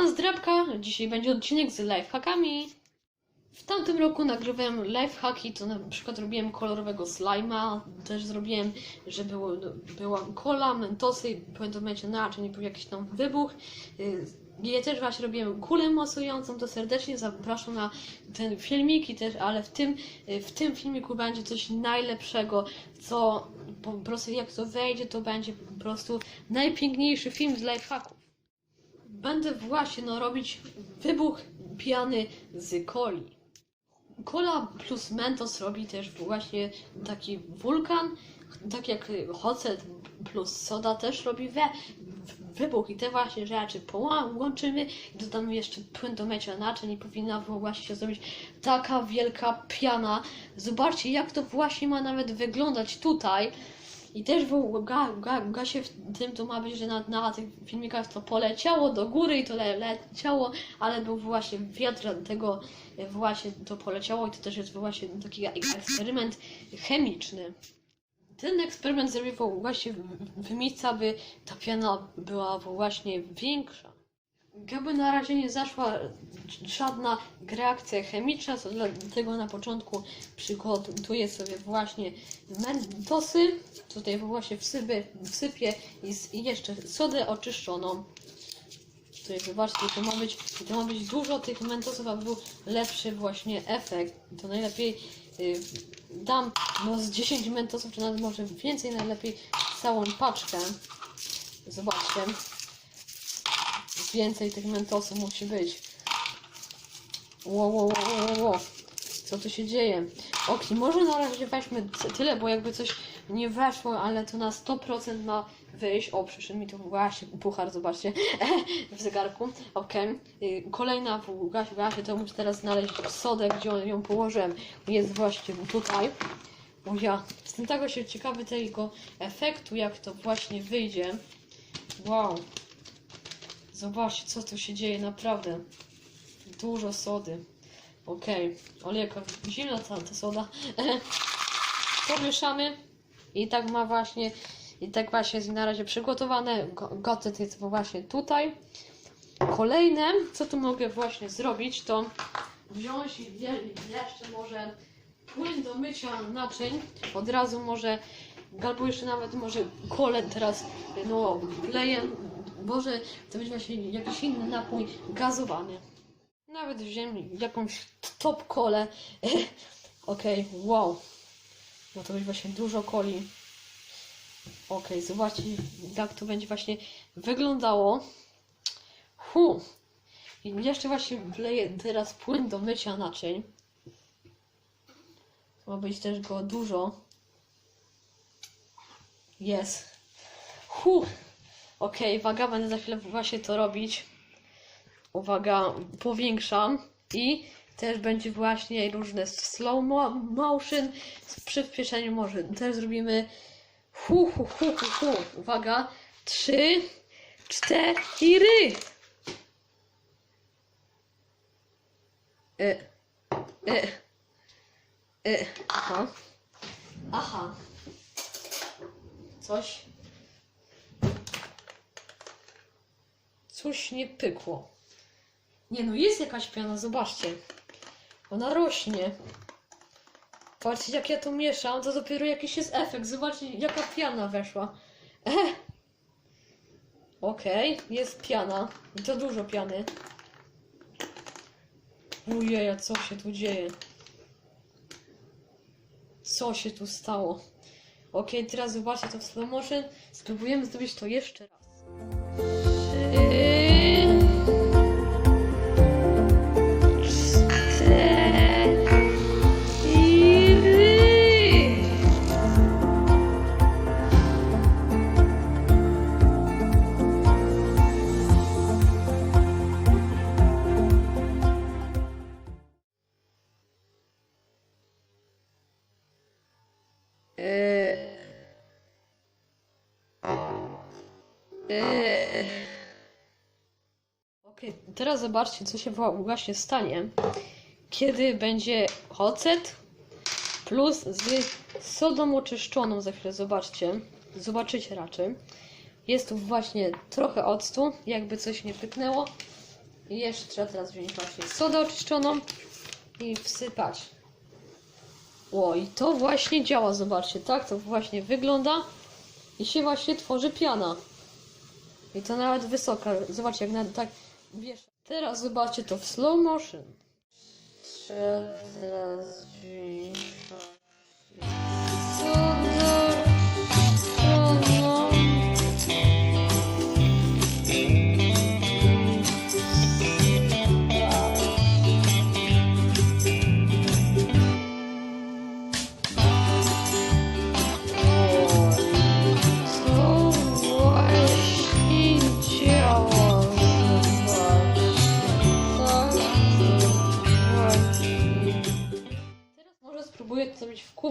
Siema z Drapka, dzisiaj będzie odcinek z lifehackami. W tamtym roku nagrywałem lifehacki, to na przykład robiłem kolorowego slima, też zrobiłem, że było, była cola, mentosy, i pamiętajcie inaczej, nie był jakiś tam wybuch. Y, Ja też właśnie robiłem kulę mocującą, to serdecznie zapraszam na ten filmik i też, ale w tym, y, w tym filmiku będzie coś najlepszego, co po prostu jak to wejdzie, to będzie po prostu najpiękniejszy film z lifehacków. Będę właśnie no, robić wybuch pijany z coli. Cola plus Mentos robi też właśnie taki wulkan, tak jak Hocet plus soda też robi we, wybuch i te właśnie rzeczy połączymy i dodamy jeszcze płyn do mycia naczyń i powinna właśnie się zrobić taka wielka piana. Zobaczcie jak to właśnie ma nawet wyglądać tutaj. I też w ga, ga, gasie w tym to ma być, że na, na tych filmikach to poleciało do góry i to le, leciało, ale był właśnie wiatr tego e, właśnie to poleciało i to też jest właśnie taki eksperyment chemiczny. Ten eksperyment zrobił właśnie w, w miejscu, aby ta piana była właśnie większa. Gdyby na razie nie zaszła żadna reakcja chemiczna, to dlatego na początku przygotuję sobie właśnie mentosy. Tutaj właśnie wsypię, wsypię i, jeszcze sodę oczyszczoną. Tutaj zobaczcie, to ma być, to ma być dużo tych mentosów, aby był lepszy właśnie efekt. To najlepiej y, dam no, z 10 mentosów, czy nawet może więcej, najlepiej całą paczkę. Zobaczcie więcej tych mentosów musi być. Ło, ło, ło, ło, ło. Co tu się dzieje? Ok, może na razie weźmy tyle, bo jakby coś nie weszło, ale to na 100% ma wyjść. O, przyszedł mi tu właśnie puchar, zobaczcie, w zegarku. Ok, kolejna w gasie, gasie, to muszę teraz znaleźć sodę, gdzie ją położyłem. Jest właśnie tutaj. O ja, jestem tego się ciekawy tego efektu, jak to właśnie wyjdzie. Wow. Zobaczcie, co tu się dzieje, naprawdę. Dużo sody. Okej, okay. olejka, zimna ta, ta soda. Pomieszamy. I tak ma właśnie, i tak właśnie jest na razie przygotowane. Gotlet jest właśnie tutaj. Kolejne, co tu mogę właśnie zrobić, to wziąć i jeszcze może płyn do mycia naczyń. Od razu może, albo jeszcze nawet może kole teraz, no, wleję może to być właśnie jakiś inny napój gazowany. Nawet wziąłem jakąś top kolę. Okej, okay, wow. No to być właśnie dużo coli. Okej, okay, zobaczcie jak to będzie właśnie wyglądało. Hu. I jeszcze właśnie wleję teraz płyn do mycia naczyń. Ma być też go dużo. Jest. Hu. Ok, uwaga, będę za chwilę właśnie to robić. Uwaga, powiększam i też będzie właśnie różne slow motion z przyspieszeniem może. Też zrobimy hu hu hu hu hu. Uwaga, trzy, cztery. E, e, e, aha. Aha. Coś Coś nie pykło. Nie no, jest jakaś piana, zobaczcie. Ona rośnie. Patrzcie, jak ja to mieszam, to dopiero jakiś jest efekt. Zobaczcie, jaka piana weszła. Okej, okay, jest piana. I to dużo piany. Ujej, co się tu dzieje? Co się tu stało? Okej, okay, teraz zobaczcie to w slow motion. Spróbujemy zrobić to jeszcze raz. Ok, teraz zobaczcie, co się właśnie stanie, kiedy będzie ocet plus z sodą oczyszczoną. Za chwilę zobaczcie, zobaczycie raczej. Jest tu właśnie trochę octu, jakby coś nie pyknęło. I jeszcze trzeba teraz wziąć właśnie sodę oczyszczoną i wsypać. O, i to właśnie działa, zobaczcie, tak to właśnie wygląda i się właśnie tworzy piana. I to nawet wysoka, zobaczcie, jak nawet tak wiesz. Teraz zobaczcie to w slow motion. Teraz wziąć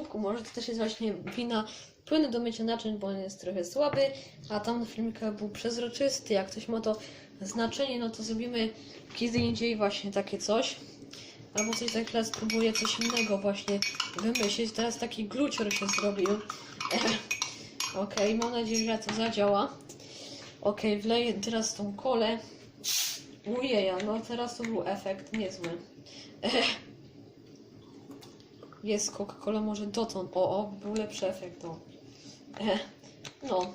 kubku. Może to też jest właśnie wina płynu do mycia naczyń, bo on jest trochę słaby, a tam na był przezroczysty. Jak ktoś ma to znaczenie, no to zrobimy kiedy indziej właśnie takie coś. Albo coś tak teraz spróbuję coś innego właśnie wymyślić. Teraz taki glucior się zrobił. Okej, mam nadzieję, że to zadziała. Okej, wleję teraz tą kolę. Ujeja, no teraz to był efekt niezły. Jest Coca-Cola może dotąd. O, o, był lepszy efekt, o. No.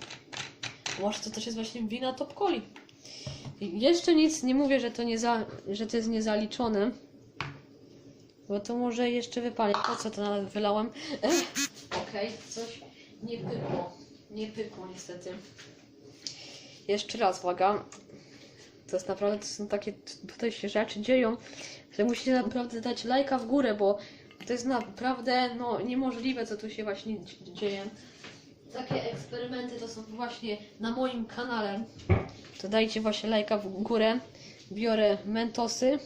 Może to też jest właśnie wina Top Coli. Jeszcze nic nie mówię, że to, nie za, że to jest niezaliczone. Bo to może jeszcze wypalić. Po co to nawet wylałem? Okej, coś nie pykło. Nie pykło niestety. Jeszcze raz, uwaga. To jest naprawdę, to są takie, tutaj się rzeczy dzieją, że musicie naprawdę dać lajka w górę, bo to jest naprawdę, no, niemożliwe, co tu się właśnie dzie- dzieje. Takie eksperymenty to są właśnie na moim kanale. To dajcie właśnie lajka w górę. Biorę mentosy.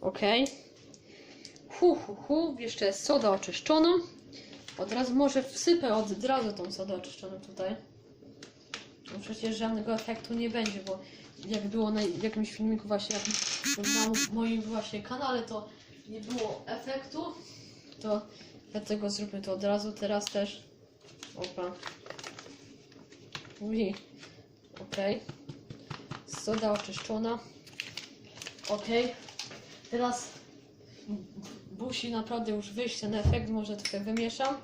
Okej. Hu, hu, hu. Jeszcze soda oczyszczoną. Od razu może wsypę od razu tą sodę oczyszczoną tutaj. No przecież żadnego efektu nie będzie, bo jak było na jakimś filmiku właśnie na moim właśnie kanale, to nie było efektu, to dlatego zróbmy to od razu teraz też. Opa. Ui. Okej. Soda oczyszczona. Okej. Teraz musi naprawdę już wyjść ten efekt, może trochę wymieszam.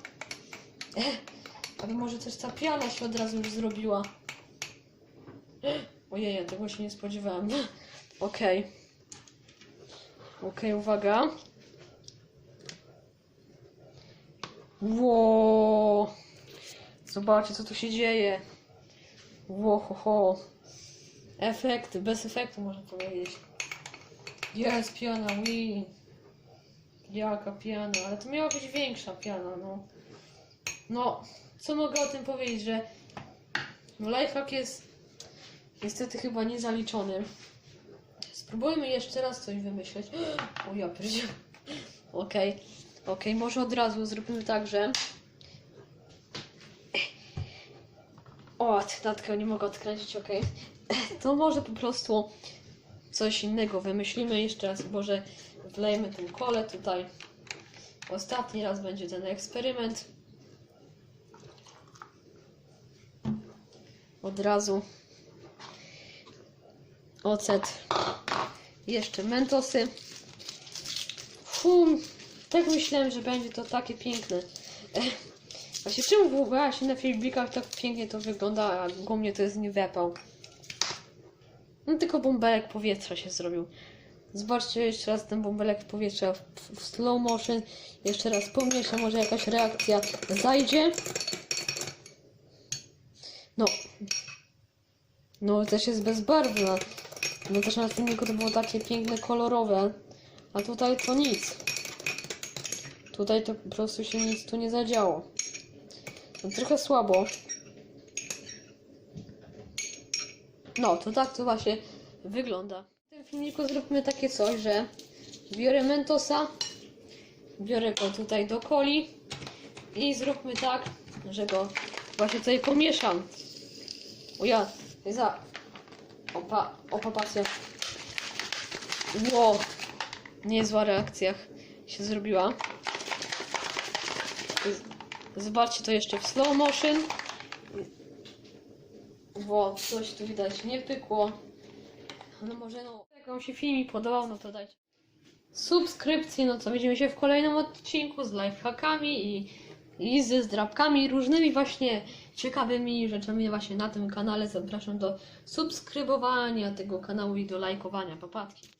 Ale może też ta piana się od razu już zrobiła. Ojej, ja tego się nie spodziewałam. Okej. Okej, uwaga. Ło! Zobaczcie, co tu się dzieje. Ło, ho, ho. Efekty, bez efektu można powiedzieć. Jest piana, ui. Jaka piana, ale to miała być większa piana, no. No, co mogę o tym powiedzieć, że no lifehack jest niestety chyba niezaliczony. Spróbujmy jeszcze raz coś wymyśleć. O ja pierdzie. Okej, okej, może od razu zrobimy tak, że... O, natkę nie mogę odkręcić, okej. To może po prostu coś innego wymyślimy. Jeszcze raz może wlejmy tą kolę tutaj. Ostatni raz będzie ten eksperyment. Od razu ocet, jeszcze mentosy. Fum, tak myślałem, że będzie to takie piękne. Ech, Właśnie czemu w ogóle się na filmikach tak pięknie to wygląda, a u mnie to jest niewypał. No tylko bąbelek powietrza się zrobił. Zobaczcie jeszcze raz ten bąbelek powietrza w, w slow motion. Jeszcze raz pomieszam, może jakaś reakcja zajdzie. No. No też jest bezbarwna. No też na filmiku to było takie piękne, kolorowe. A tutaj to nic. Tutaj to po prostu się nic tu nie zadziało. No, trochę słabo. No, to tak to właśnie wygląda. W tym filmiku zróbmy takie coś, że biorę mentosa, biorę go tutaj do coli i zróbmy tak, że go właśnie tutaj pomieszam. O ja, za... Opa, opa, patrzcie. Ło, niezła reakcja się zrobiła. Zobaczcie to jeszcze w slow motion. Ło, coś tu widać nie pykło. no może no, jak wam się filmik podobał, no to dajcie subskrypcję, no co, widzimy się w kolejnym odcinku z lifehackami i, i ze zdrabkami, różnymi właśnie ciekawymi rzeczami właśnie na tym kanale. Zapraszam do subskrybowania tego kanału i do lajkowania. Papatki.